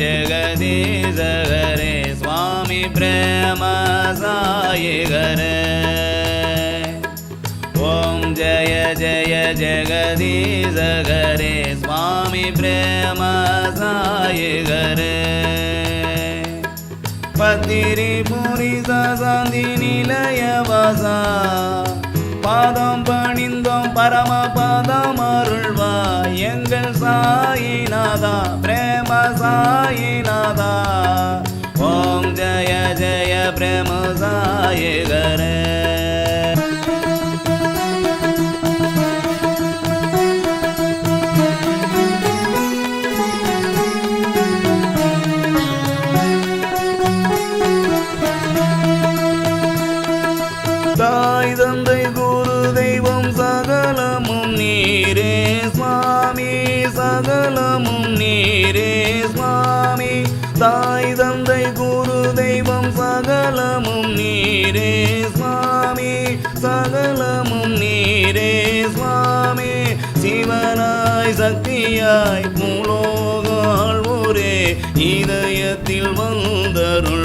ஜெகதீசகரே சுவாமி பிரேம சாயிகரே ஓம் ஜய ஜய ஜெகதீசகரே சுவாமி பிரேம சாயிகரே பத்திரி பூரி சாந்தி நிலையவாசா பாதம் சாயிநாதா பிரேம சாயிநாதா. ஓம் ஜய ஜய பிரேம சாயிகரே. தாய் தந்தை குரு தெய்வம் சகலமும் நீரே. சகலமும் நீரே சுவாமி. தாய் தந்தை குரு தெய்வம் சகலமும் நீரே சுவாமி. சகலமும் நீரே சுவாமி. சிவனாய் சக்தியாய் மூலோகால் ஒரே இதயத்தில் வந்தருள்வாய்.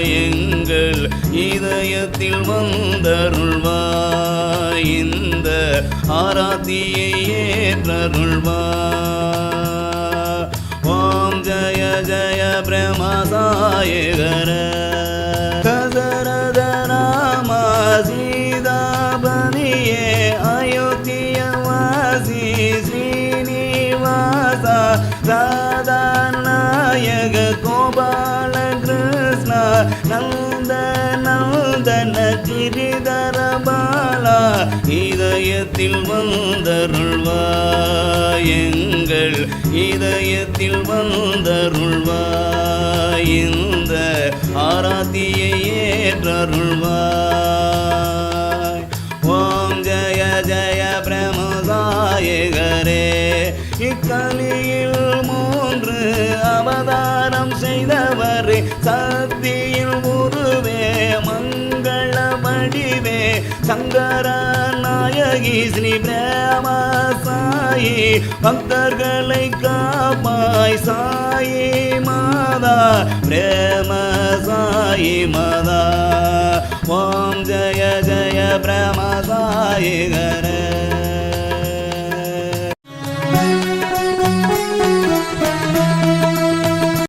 எங்கள் இதயத்தில் வந்தருள் ஆராத்தியை ஏற்றருள்வாய் ஓம் ஜய ஜய பிரமதாயகர. நாயக கோபால கிருஷ்ணா நந்த நந்தன திரிதர பாலா இதயத்தில் வந்தருள்வாய் எங்கள் இதயத்தில் வந்தருள்வாய் இந்த ஆராத்தியை ஏற்றருள்வாய். ஓம் ஜய ஜய பிரமதாயகரே இக்கலியில் மூன்று அவதாரம் செய்தவரே சத்திய சங்கர நாயகி ஸ்ரீ பிரேம சாயி பக்தர்களை காப்பாய் சாயி மாதா பிரேம சாயி மாதா. ஓம் ஜய ஜய பிரேம சாயிகரே